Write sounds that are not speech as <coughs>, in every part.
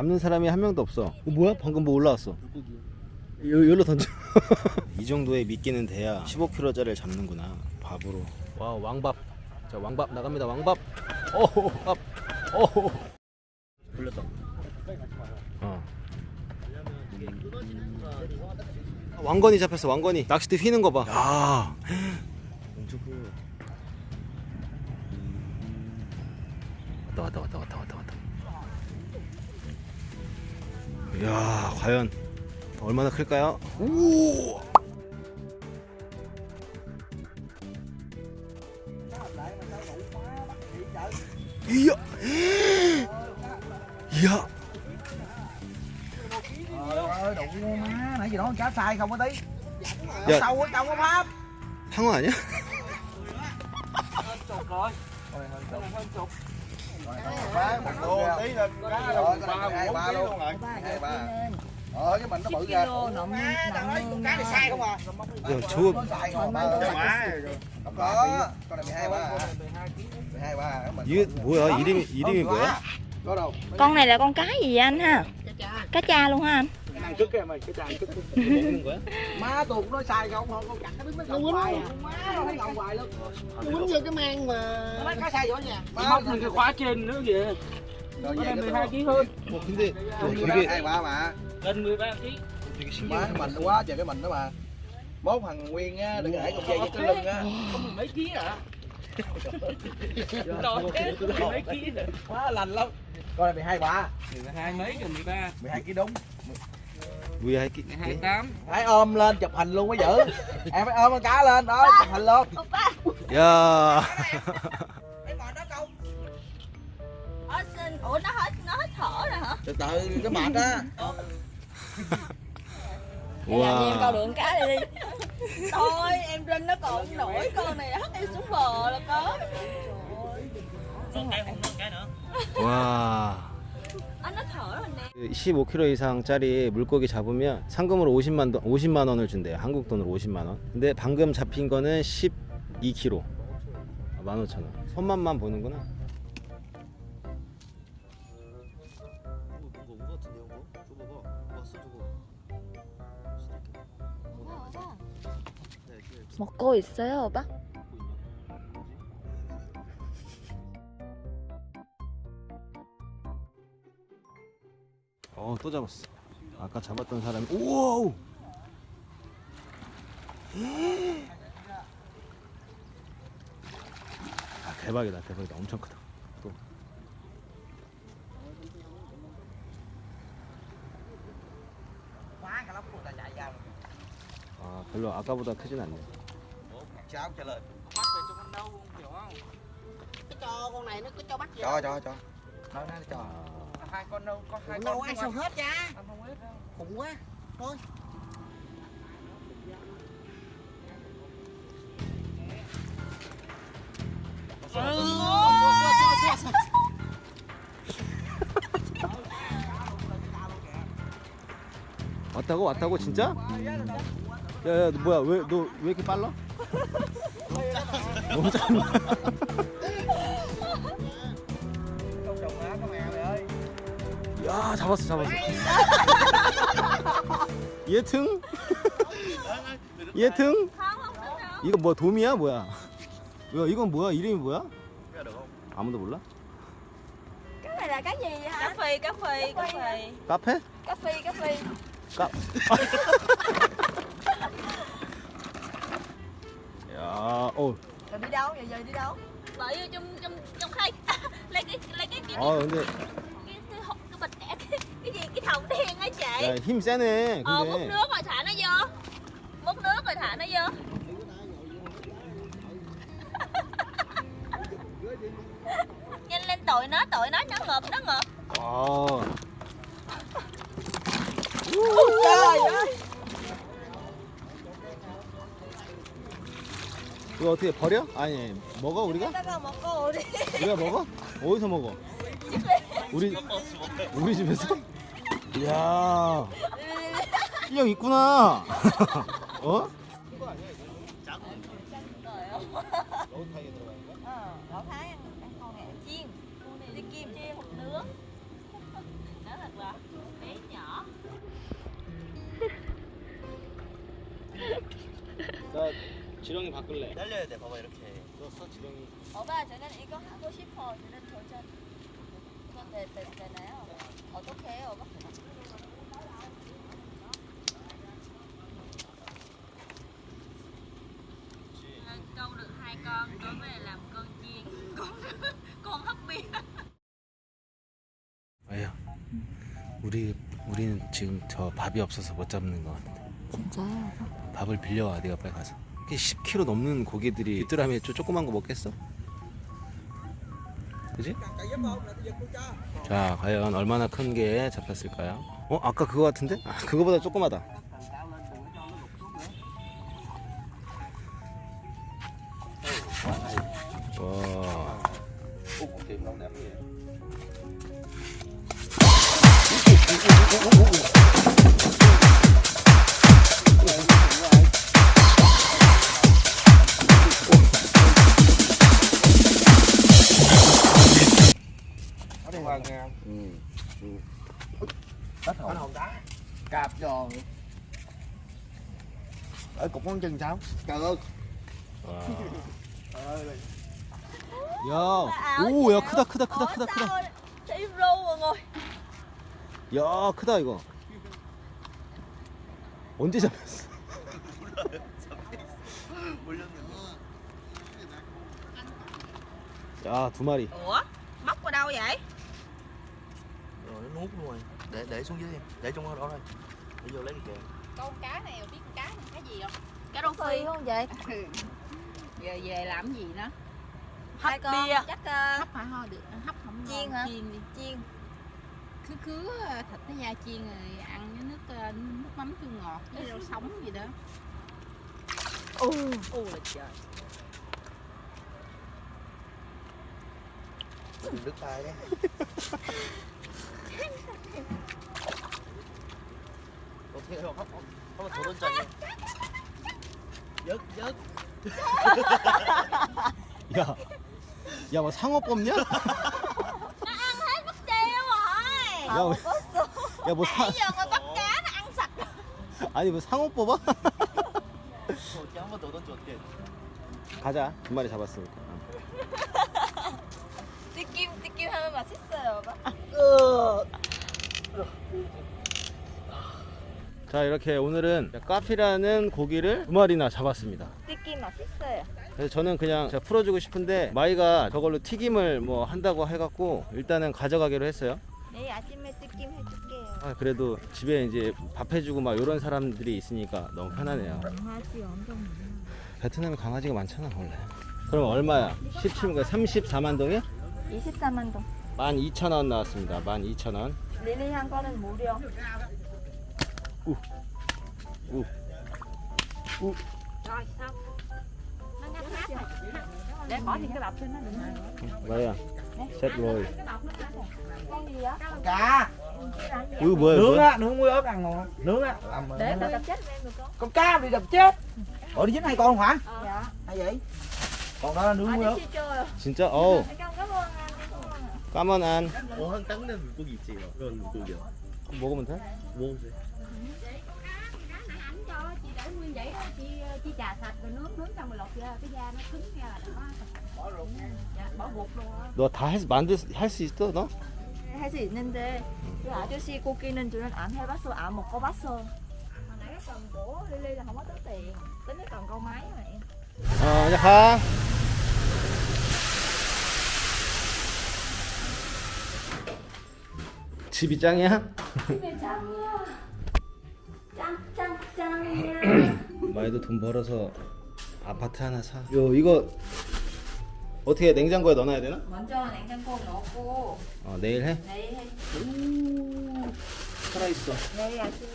잡는 사람이 한 명도 없어. 어, 뭐야? 방금 뭐 올라왔어? 요, 여기로 던져. <laughs> 이 정도의 미끼는 돼야 15kg짜리를 잡는구나. 밥으로. 와 왕밥. 자 왕밥 나갑니다. 왕밥. 오 밥. 오. 불렸다. 어. 왕건이 잡혔어. 왕건이. 낚싯대 휘는 거 봐. 야. <gasps> 엄청 커. 왔다 왔다 왔다 왔다 왔다 이야 과연 얼마나 클까요? 오! 이야! 이야! pháp 상어 아니야? Ba một đô tí lên cá rồi ba hai ba luôn rồi hai ba ờ cái mình nó bự ra kilo nộm nộm cá này sai không à 야, 저거 có sai không Thôi, ba mấy không có con này mười hai ba mười hai ba mình 이게 뭐야? 이름이 이름이 뭐야? có đâu con này là con cái gì vậy anh ha cá cha luôn ha anh 먹는 거야? má tôi cũng nói sai không không con chặt cái đứa nó ngầu hoài à má nó thấy ngầu hoài luôn quýnh vô cái mang mà nó nói cá sai rõ nha má móc lên cái khóa trên nữa kìa rồi có về lên cái 12 kg hơn 어 근데 어, 되게 되게 hai ba mà gần 13 kg 되게 má 신기해. cái mình quá trời cái mình đó mà mốt thằng nguyên á đừng để con dây với cái lưng á có mười mấy ký à đòi thế mười mấy ký rồi quá lành lắm con này 12 quả mười hai mấy gần 13 12 kg đúng vui hai cái hai tám hãy ôm lên chụp hình luôn mới giữ <laughs> em phải ôm con cá lên đó chụp hình luôn. Dạ. ủa nó hết nó hết thở rồi hả? Từ từ cái mệt á. Wow. Em câu được cá này đi? Thôi em rinh nó còn nổi con này hất em xuống bờ là có. Con Còn cái hùng cái nữa. Wow. 15kg 이상짜리 물고기 잡으면 상금으로 50만 원, 50만 원을 준대요. 한국 돈으로 50만 원. 근데 방금 잡힌 거는 12kg. 15,000원. 손맛만 보는구나. 먹고 있어요 오빠 또 잡았어. 아까 잡았던 사람이 우와! 아, 대박이다. 대박이다. 엄청 크다. 또. 아, 별로 아까보다 크진 않네. cho con đâu hiểu không cái cho con này nó cứ cho bắt vậy cho cho cho nói nói cho 아, hai con đâu có hai con ăn sao hết cha ăn không hết đâu khủng quá thôi 왔다고? 왔다고 진짜? 야, 야, 너 뭐야? 왜 너 왜 이렇게 빨라? 너무 짧나? 야, 잡았어, 잡았어. 예등? 예등? 이거 뭐 도미야, 뭐야? 야, 이건 뭐야? 이름이 뭐야? 아무도 몰라? cái này là cái gì vậy hả cá phi cá phi cá phi 카페? cá phi cá phi 까. 야, 어. rồi đi đâu giờ giờ đi đâu bởi vô trong trong trong khay lấy cái lấy cái cái 아, 근데 cái cái hộp cái bịch đẻ cái, cái gì cái thòng chị 야, 힘 세네. ờ múc 근데 nước rồi thả nó vô múc nước rồi thả nó vô nhanh lên tội nó tội nó nó ngợp nó ngợp 아. trời ơi 이거 어떻게 버려? 아니, 먹어 우리가? một cô đi 우리가 먹어? 어디서 먹어? 우리 우리 집에서? 이야 실력 있구나 <laughs> 어? 어 지렁이 바꿀래 어, 날려야 돼 봐봐 이렇게 넣었어 지렁이 오빠 저는 이거 하고 싶어 저는 도전 이건 되, 되, 되나요? 어떻게 해요, 오빠? câu được hai con đối với làm con chiên con con hấp bia 아야, 우리 우리는 지금 저 밥이 없어서 못 잡는 것 같아. 진짜요? 밥을 빌려와 네가 빨리 가서. 이게 10kg 넘는 고기들이 귀뚜라미 쪼 조그만 거 먹겠어? 그지? 자, 과연 얼마나 큰 게 잡혔을까요? 어, 아까 그거 같은데? 아, 그거보다 조그마다. Ở cục con chừng sao? Trời ơi. 야, 오, 야 크다 크다 크다 크다 크다. Râu mọi người 야 크다 이거 언제 잡혔어? 야 두 마리 Ủa? Móc vào đâu vậy? Rồi nó nuốt luôn rồi. Để để xuống dưới đi. Để trong đó đây. Để vô lấy đi kìa. Con cá này biết con cá này cái gì không? Cá rô phi. không vậy? <laughs> giờ về làm gì nó Hai con bia. chắc uh, hấp hả? Thôi được. Hấp không Chiên ngon. hả? chiên đi. Chiên. Cứ cứ thịt nó da chiên rồi ăn với nước ờ, nước mắm chua ngọt với rau sống gì đó. Ồ, ồ là trời. Đừng đứt tay <laughs> 형 한번 한번 더 던져. 역 역. <laughs> 야, 야 뭐 상어 뽑냐? Rồi 야, 왜- 야 뭐 사, Bây giờ mà bắt cá nó ăn sạch 아니 뭐 상어 뽑아? 저 한번 더 던져 어떻게? 가자. 두 마리 잡았으니까. 튀김 튀김 하면 맛있어요 자 이렇게 오늘은 까피라는 고기를 두 마리나 잡았습니다. 튀김 맛있어요. 그래서 저는 그냥 제가 풀어주고 싶은데 마이가 저걸로 튀김을 뭐 한다고 해갖고 일단은 가져가기로 했어요. 내일 아침에 튀김 해줄게요. 아, 그래도 집에 이제 밥 해주고 막 이런 사람들이 있으니까 너무 편하네요. 강아지 엄청 베트남에 강아지가 많잖아 원래. 그럼 얼마야? 17만 34만 동이야? 24만 동. 12,000원 나왔습니다. 12,000원. 릴리 한 거는 무료 우. 우. 우. rồi xong nó ngắt ngắt rồi để bỏ những cái bọc cho nó đừng 뭐야? 셋 롤. con gì á Cá. 이거 뭐야? Nướng 이거? á, nướng muối ớt ăn ngon. Nướng á. Làm để tao đập chết em được không con cá bị đập chết. Ủa đi dính hai con hả? dạ Hay vậy? Còn đó là nướng muối ớt. 아저씨 줘요 진짜? 어우 anh cảm ơn anh cảm ơn ạ. 까만 안 어, 한 땅는 물고기 있지. 그 런 물고기야. 먹으면 돼? 먹으세요. ảnh cho chị để nguyên vậy đó chị chị trà sạch rồi nướng nướng xong rồi lột ra cái da nó cứng ra là nó bỏ ruột dạ, bỏ ruột luôn á 너 다 만들 할 수 있어 너? 할 수 있는데 그 아저씨 고기는 저는 안 해봤어 안 먹어봤어 hồi nãy cái cần của Lily là không có tính tiền tính cái cần câu máy mà em 어 이제 가. 집이 짱이야? 짱짱짱이야 <coughs> 마이도 돈 벌어서 아파트 하나 사. 요 이거 어떻게 냉장고에 넣어놔야 되나? 먼저 냉장고 넣고 어 내일 해. 내일 해 살아 있어. 내일 아침에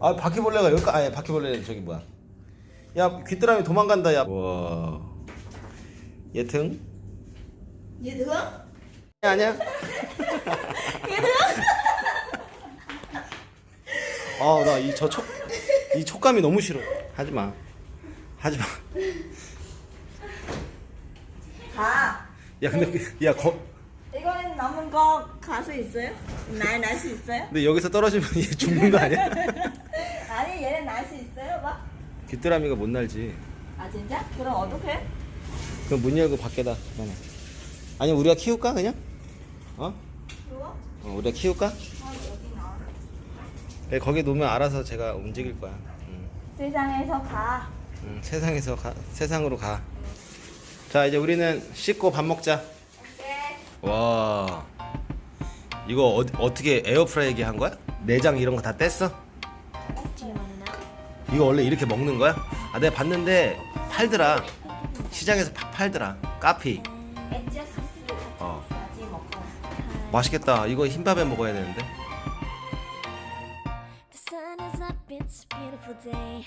아 바퀴벌레가 여기 아니 바퀴벌레 저기 뭐야? 야 귀뚜라미 도망간다 야. 와. 예등? gì thương 아니야. 아 나 이 저 촉 이 촉감이 너무 싫어. 하지 마. 하지 마. 다야 근데 그- 야 거, 이거는 산 넘은 거갈수 있어요? 날 날 수 있어요? 근데 여기서 떨어지면 얘 죽는 거 아니야? <laughs> 아니 얘는 날 수 있어요 막? 귀뚜라미가 못 날지. 아 진짜? 그럼 어떡해? 그럼 문 열고 밖에다 그만해. 아니 우리가 키울까 그냥? 어? 누워? 어 우리가 키울까? 아 여기 나 네, 거기 놓으면 알아서 제가 움직일 거야. 응. 세상에서 가 응, 세상에서 가, 세상으로 가. 자 이제 우리는 씻고 밥 먹자. 와 이거 어, 어떻게 에어프라이기 한 거야? 내장 이런 거 다 뗐어? 이거 원래 이렇게 먹는 거야? 아 내가 봤는데 팔더라. 시장에서 파- 팔더라. 카피. 소스 어 맛있겠다. 이거 흰밥에 먹어야 되는데. Beautiful day.